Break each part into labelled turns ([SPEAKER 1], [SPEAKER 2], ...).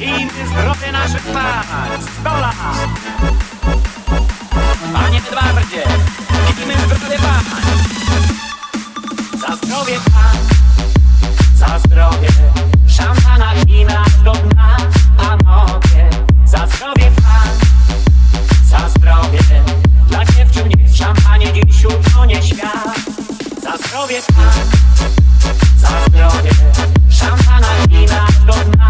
[SPEAKER 1] I zdrowie naszych pań, sto lat! Panie Edwardzie, pijmy zdrowie pań! Za zdrowie pań, za zdrowie szampana do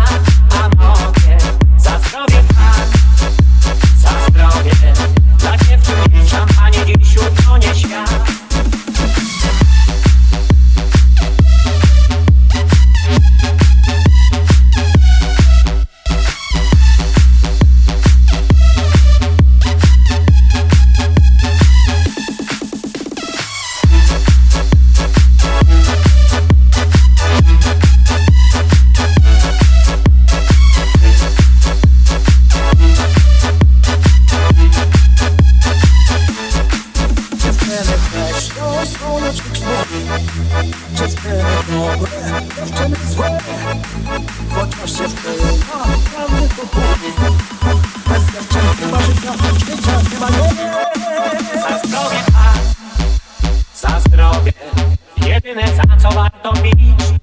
[SPEAKER 2] Dziewczyny dobre, dziewczyny złe? Chociaż dziewczyny naprawdę to pół Bez dziewczyn chyba życia, życia chyba nie
[SPEAKER 1] Za zdrowie, a za zdrowie. Jedyne za co warto bić